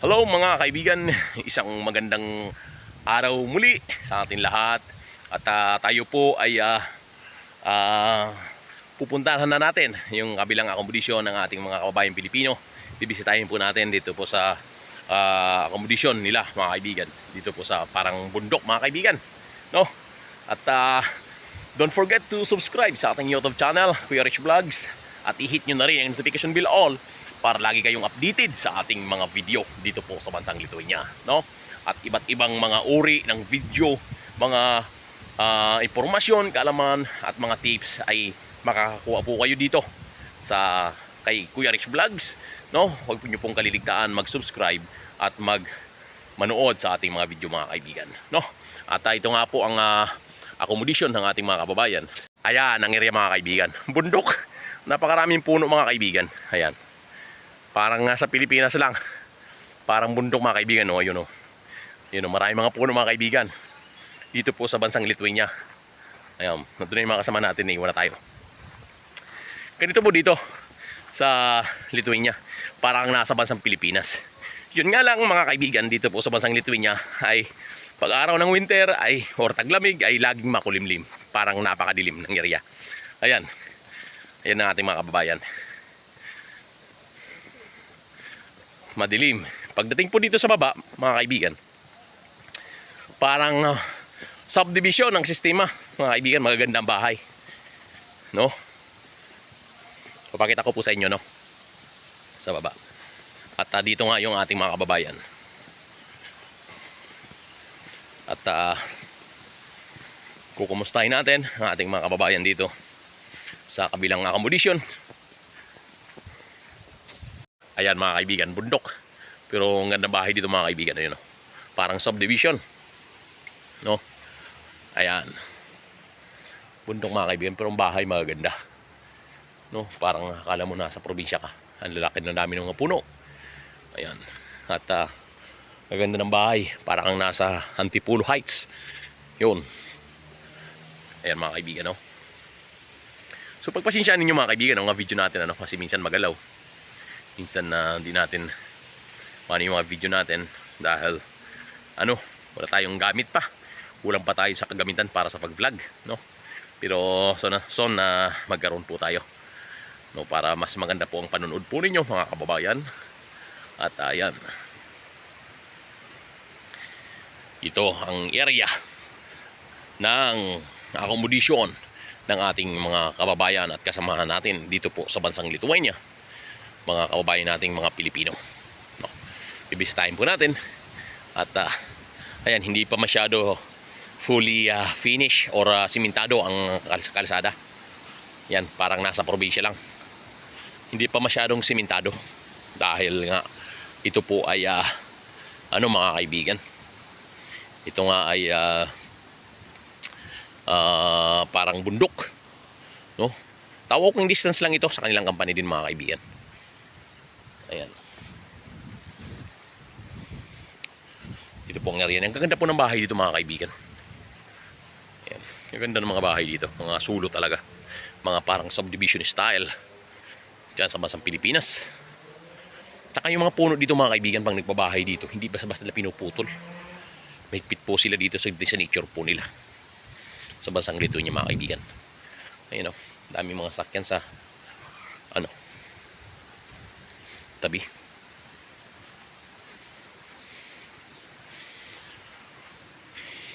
Hello mga kaibigan, isang magandang araw muli sa atin lahat. At ah, tayo po ay ah, ah, pupuntahan na natin yung kabilang akomodisyon ng ating mga kababayang Pilipino. Bibisitahin po natin dito po sa ah, akomodisyon nila mga kaibigan. Dito po sa parang bundok mga kaibigan. No? At ah, don't forget to subscribe sa ating YouTube channel, Kuya Rich Vlogs. At i-hit nyo na rin ang notification bell all para lagi kayong updated sa ating mga video dito po sa bansang Lithuania, no? At iba't ibang mga uri ng video, mga ah, impormasyon, kaalaman at mga tips ay makakakuha po kayo dito sa kay Kuya Rich Vlogs, no? Huwag po niyo pong kaliligtaan mag-subscribe at mag manood sa ating mga video mga kaibigan, no? At ah, ito nga po ang ah, accommodation ng ating mga kababayan. Ayan, ang area mga kaibigan. Bundok. Napakaraming puno mga kaibigan. Ayan. Parang nasa Pilipinas lang. Parang bundok mga kaibigan, no? Yun, no? Yun, no? Maraming mga puno mga kaibigan. Dito po sa bansang Lithuania. Ayan, nandun na yung mga kasama natin. Na tayo. Ganito po dito sa Lithuania. Parang nasa bansang Pilipinas. Yun nga lang mga kaibigan dito po sa bansang Lithuania ay pag araw ng winter ay or taglamig ay laging makulimlim. Parang napakadilim ng area. Ayan. Ayan ang ating mga kababayan. Madilim. Pagdating po dito sa baba, mga kaibigan, parang uh, subdivision ng sistema. Mga kaibigan, magagandang bahay. No? Papakita ko po sa inyo, no? Sa baba. At ah, dito nga yung ating mga kababayan. At uh, kukumustahin natin ang ating mga kababayan dito sa kabilang accommodation. Ayan mga kaibigan, bundok. Pero ang ganda bahay dito mga kaibigan, ayun, no? Parang subdivision. No? Ayan. Bundok mga kaibigan, pero ang bahay magaganda. No? Parang akala mo nasa probinsya ka. Ang lalaki na dami ng mga puno. Ayan. At ah, ang ganda ng bahay. Parang nasa Antipolo Heights. Yun. Ayan mga kaibigan, no? So pagpasensyaan ninyo mga kaibigan ang mga video natin ano kasi minsan magalaw. Minsan na hindi natin paano yung mga video natin dahil ano, wala tayong gamit pa. Kulang pa tayo sa kagamitan para sa pag-vlog, no? Pero so na, so na magkaroon po tayo. No, para mas maganda po ang panonood po ninyo mga kababayan. At ayan. Ito ang area ng accommodation ng ating mga kababayan at kasamahan natin dito po sa bansang Lithuania. Mga kababayan nating mga Pilipino. No. Bibisitahin po natin at ah, ayan hindi pa masyado fully ah, finish or ah, simentado ang kals- kalsada. Yan, parang nasa probinsya lang. Hindi pa masyadong simentado dahil nga ito po ay ah, ano mga kaibigan. Ito nga ay ah, ah, parang bundok. No? Walking distance lang ito sa kanilang company din mga kaibigan. Ayan. Ito po ang area. Ang gaganda po ng bahay dito mga kaibigan. Ayan. Ang ganda ng mga bahay dito. Mga sulo talaga. Mga parang subdivision style. Diyan sa bansang Pilipinas. Tsaka yung mga puno dito mga kaibigan pang nagpabahay dito. Hindi basta-basta nila pinuputol. Mahigpit po sila dito sa, sa nature po nila sa bansang Lithuania mga kaibigan. Ayun o, dami mga sakyan sa ano tabi.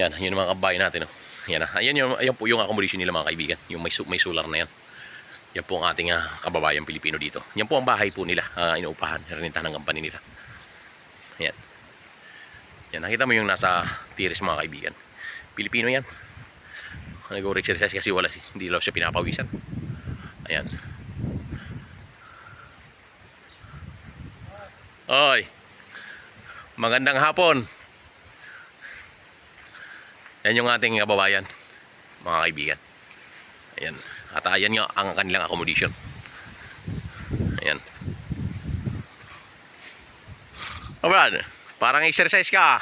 Yan, yun mga kabahay natin. Oh. Yan, ah. ayan, yung, ayan po yung accommodation nila mga kaibigan. Yung may, may solar na yan. Yan po ang ating ah, kababayan Pilipino dito. Yan po ang bahay po nila. Uh, inuupahan, rinitahan ng company nila. Yan. Yan, nakita mo yung nasa tiris mga kaibigan. Pilipino yan nag-exercise kasi wala hindi lang siya pinapawisan ayan oy magandang hapon yan yung ating kababayan mga kaibigan ayan at ayan nga ang kanilang accommodation ayan Brad, parang exercise ka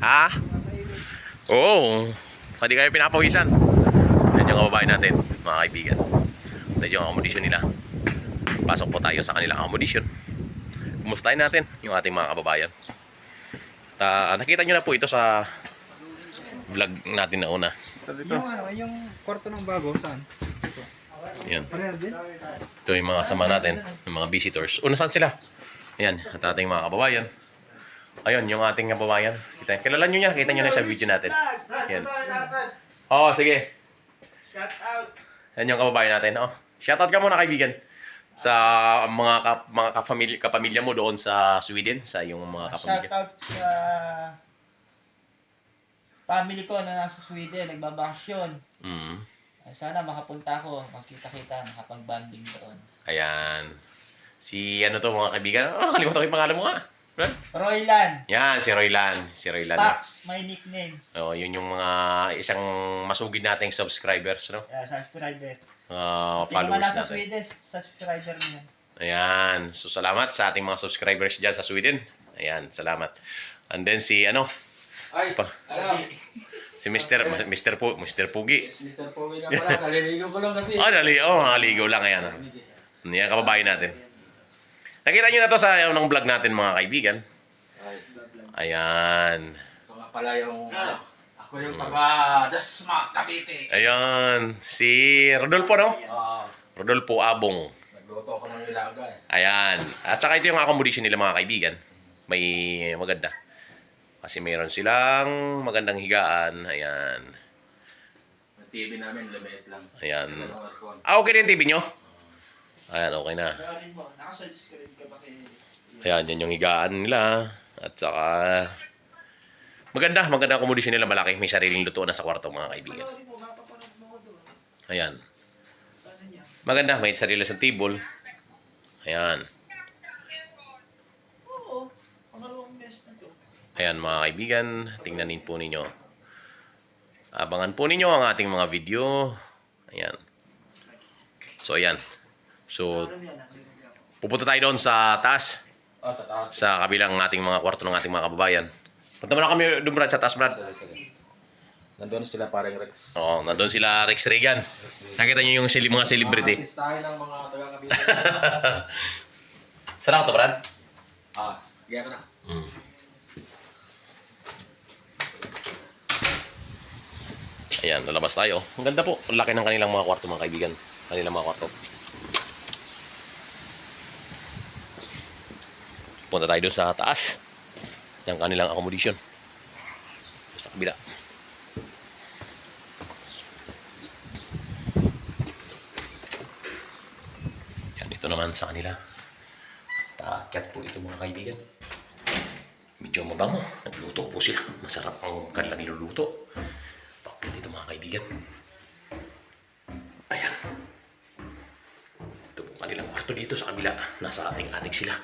Ha? Oo. Hindi kayo pinapawisan. Yan yung kababayan natin, mga kaibigan. Yan yung accommodation nila. Pasok po tayo sa kanilang accommodation. Kumustahin natin yung ating mga kababayan. Ta nakita nyo na po ito sa vlog natin na una. Yung ano, yung kwarto ng bago, saan? Yan. Pareha din? Ito yung mga kasama natin, yung mga visitors. Una saan sila? Ayan, at ating mga kababayan. Ayun, yung ating kababayan. Kita, kilala nyo yan, kita nyo na sa video natin. Yan. Oo, sige. Shout out! Yan yung kababayan natin. Oh. Shoutout ka muna kaibigan sa mga ka, mga kapamilya, kapamilya mo doon sa Sweden, sa yung mga kapamilya. Shoutout sa family ko na nasa Sweden, nagbabakasyon. Mm. Sana makapunta ako, makita-kita, makapag-banding doon. Ayan. Si ano to mga kaibigan? Oh, nakalimutan ko yung pangalan mo nga. Brad? Roylan, Yan, si Roylan. Si Roylan. Tax, my nickname. Oh, yun yung mga isang masugid nating subscribers, no? Yeah, subscriber. Uh, followers natin. Sweden, subscriber niya. Ayan. So, salamat sa ating mga subscribers dyan sa Sweden. Ayan, salamat. And then si, ano, Ay, Pa- alam. si Mr. Mr. Pu, Mr. Pugi. Yes, Mr. Pogi nga pala. Kaliligo ko lang kasi. Oh, dali. Oh, nakaligaw lang. Ayan. Yan, kababayan natin. Nakita nyo na to sa unang vlog natin, mga kaibigan. Ay, Ayan. ito nga pala yung... ano, ako yung taga Dasma, Cavite. Ayan. Si Rodolfo, no? Ah, Rodolfo Abong. nagluto ako ng ilaga eh. Ayan. At saka ito yung accommodation nila, mga kaibigan. May maganda. Kasi meron silang magandang higaan. Ayan. Yung TV namin, lumiit lang. Ayan. Dalawang aircon. Ah, okay na yung TV nyo? Ayan, okay na. Ayan, yan yung higaan nila. At saka... Maganda, maganda ang accommodation nila. Malaki. May sariling lutuan na sa kwarto, mga kaibigan. Ayan. Maganda, may sarili sa table. Ayan. Ayan mga kaibigan, tingnanin po ninyo. Abangan po ninyo ang ating mga video. Ayan. So ayan. So pupunta tayo doon sa taas, Ah, sa taas. sa kabilang ating mga kwarto ng ating mga kababayan. Punta muna kami doon Brad, sa taas Brad. Nandun sila parang Rex. Oo, nandun sila Rex Regan. Nakita niyo yung sili, mga celebrity. Artistahin ng mga taga Cavite. Saan ako to Brad? ah, kaya ka na. Mm. Ayan, lalabas tayo. Ang ganda po. Ang laki ng kanilang mga kwarto, mga kaibigan. Kanilang mga kwarto. Punta tayo doon sa taas. Yung kanilang accommodation. Sa kabila. Yan, ito naman sa kanila. Taakyat po ito mga kaibigan. Medyo mabango. Nagluto po sila. Masarap ang kanilang niluluto. Bakit dito mga kaibigan? Ayan. Ito po kanilang kwarto dito sa kabila. Nasa ating ating sila.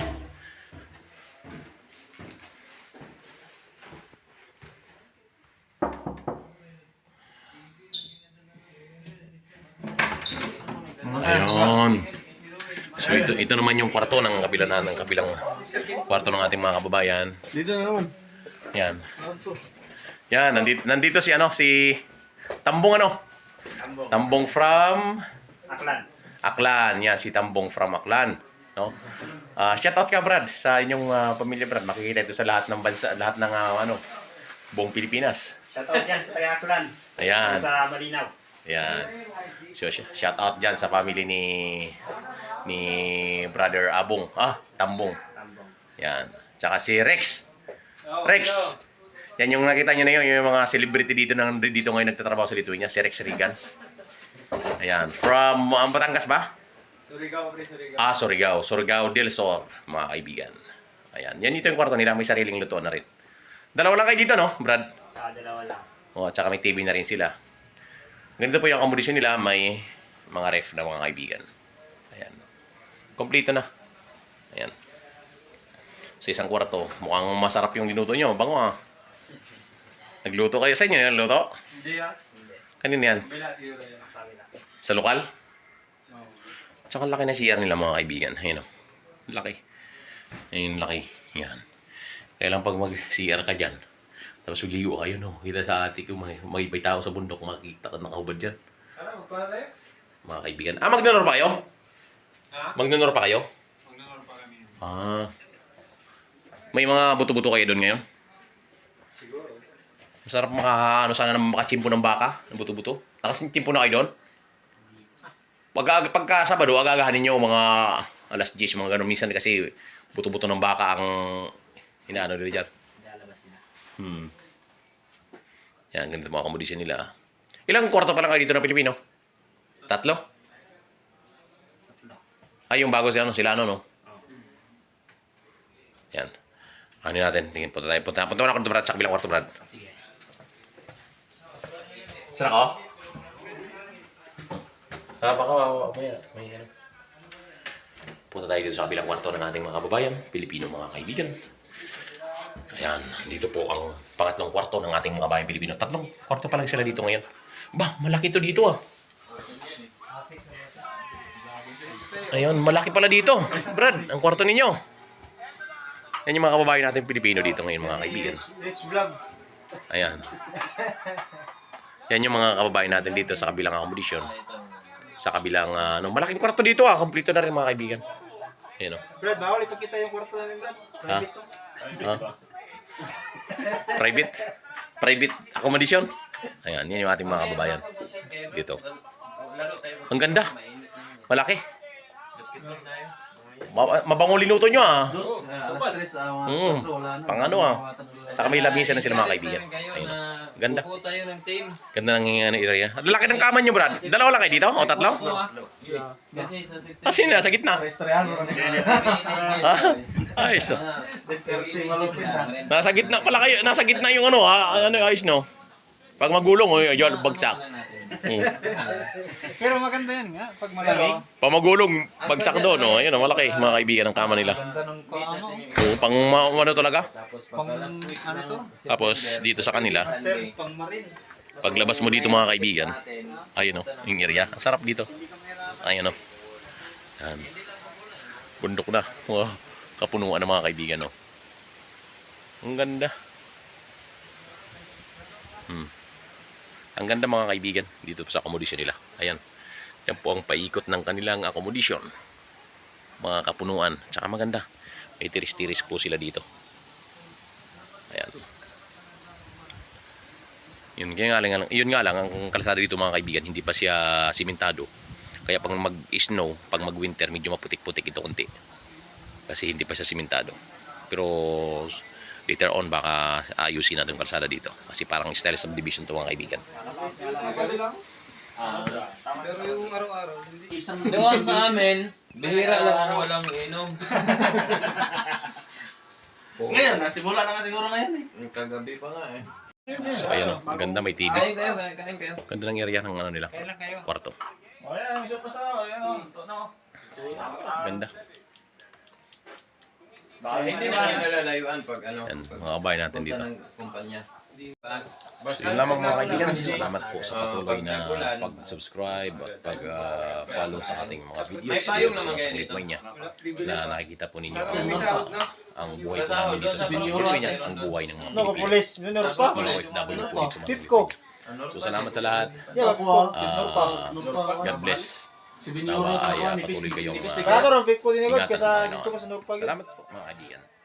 Ayun. So ito, naman yung kwarto ng kabila na ng kabilang kwarto ng ating mga kababayan. Dito na naman. Yan. Yan, nandito, nandito si ano, si Tambong ano? Tambong from Aklan. Aklan. Yan, si Tambong from Aklan. No? Ah, shout out ka Brad sa inyong ah, pamilya Brad. Makikita ito sa lahat ng bansa, lahat ng ah, ano, buong Pilipinas. Shout out yan, taga Aklan. Ayan. Sa Malinaw. Ayan. So, sh- shout out dyan sa family ni ni Brother Abong. Ah, Tambong. Tambong. Yan. Tsaka si Rex. Rex. Yan yung nakita nyo na yun, yung mga celebrity dito na dito ngayon nagtatrabaho sa Lithuania, si Rex Regan. Ayan. From um, Batangas ba? Surigao, pre, Surigao. Ah, Surigao. Surigao del Sur, mga kaibigan. Ayan. Yan ito yung kwarto nila. May sariling lutuan na rin. Dalawa lang kayo dito, no, Brad? Ah, dalawa lang. O, tsaka may TV na rin sila. Ganito po yung accommodation nila. May mga ref na mga kaibigan. Ayan. Kompleto na. Ayan. Sa isang kwarto. Mukhang masarap yung linuto nyo. Bango ah. Nagluto kayo sa inyo yung luto? Hindi ah. Kanina yan? Yan. Sa lokal? Oo. Tsaka laki na CR nila mga kaibigan. Ayun o. Laki. Ayun, laki. Yan. Kaya lang pag mag-CR ka dyan, tapos magliyo kayo, no? Kita sa ate ko, may, may tao sa bundok, makikita ka nakahubad dyan. Ano, para tayo? Mga kaibigan. Ah, magdonor ba kayo? Magnonor pa kayo? Ah. May mga buto-buto kayo doon ngayon? Siguro. Masarap maka, ano sana naman makachimpo ng baka, ng buto-buto. Nakasimpo na kayo doon? Pag, pagka Sabado, agagahan ninyo mga alas 10, mga ganun. Minsan kasi buto-buto ng baka ang inaano nila dyan. Lalabas na. Hmm. Yan, ganito mga komodisyon nila. ah. Ilang kwarto pa lang kayo dito ng Pilipino? Tatlo? Tatlo. Ay, yung bago sila, no? Sila, ano, no? Yan. Ano natin? Tingin, punta tayo. Punta, punta muna ako Brad, sa kabilang kwarto, Brad. Sige. Saan ako? Ah, baka may, may ano. Punta tayo dito sa kabilang kwarto ng ating mga kababayan, Pilipino mga kaibigan. Ayan, dito po ang pangatlong kwarto ng ating mga bayan Pilipino. Tatlong kwarto pa lang sila dito ngayon. Ba, malaki to dito ah. Ayun, malaki pala dito. Brad, ang kwarto ninyo. Yan yung mga kababayan natin Pilipino dito ngayon mga kaibigan. Let's vlog. Ayan. Yan yung mga kababayan natin dito sa kabilang accommodation. Sa kabilang, ah, ano, malaking kwarto dito ah. Kompleto na rin mga kaibigan. Ayan o. Brad, bawal ipakita yung kwarto namin, Brad. Private to. Ha? Private? Private accommodation? Ayan, yan yung ating mga kababayan. Dito. Ang ganda. Malaki. Ma- mabango linuto nyo ah. Mm. Pang ano ah. Saka may lamisan na sila mga kaibigan. Ayun. Ganda. Upo tayo ng team. Ganda ng ano, area. Ang Laki ng kama nyo, Brad. Dalawa lang kayo dito? O tatlo? Ah. Kasi sa sector. Kasi nasa gitna. Ah, ayos. oh. Nasa gitna pala kayo. Nasa gitna yung ano, ha? Ano, ayos, no? Pag magulong, oh, yun, bagsak. Hmm. Pero maganda yan nga, pag malamig. Pag magulong, bagsak doon, no? Ayun, oh, malaki, mga kaibigan ng kama nila. Ganda ng ano, Oo, pang ma- ano talaga. Tapos pang ano to? Tapos, dito sa kanila, Master, pang marin. paglabas mo dito, mga kaibigan, ayun, oh, yung area. Ang sarap dito. Ayun, oh. Yan. Bundok na. Wow. Kapunuan ng mga kaibigan, oh. Ang ganda. Hmm. Ang ganda mga kaibigan dito sa accommodation nila. Ayan. Yan po ang paikot ng kanilang accommodation. Mga kapunuan. Tsaka maganda. May tiris-tiris po sila dito. Ayan. Yun nga lang, yun nga lang ang kalsada dito mga kaibigan, hindi pa siya simentado. Kaya pag mag-snow, pag mag-winter, medyo maputik-putik ito konti. Kasi hindi pa siya simentado. Pero later on baka ayusin natin yung kalsada dito. Kasi parang style subdivision to mga kaibigan. Pero yung araw-araw, hindi. Doon sa amin, bihira lang ang walang inom. Ngayon, nasimula na nga siguro ngayon eh. Kagabi pa nga eh. So ayan o, ang ganda may TV. Kain kayo, kain, kayo. Ganda ng area ng ano nila, Kailan kayo? kwarto. O yan, may sopa sa Ayan o, ito Ganda. Hindi na kayo nalalayuan pag ano. Yan, mga kabayan natin dito. ng kumpanya. So yun lamang mga kaibigan, salamat po sa patuloy na pag-subscribe at pag-follow sa ating mga videos dito sa Kulit niya na nakikita po ninyo ang, ang buhay po namin dito sa niya, ang buhay ng mga pa. Mga OFW po dito sa mga Tip ko. Pilipino. So salamat sa lahat. Ah, God bless. Si Nawa ay ah, patuloy kayong ah, agad ingatan. Salamat po mga kaibigan.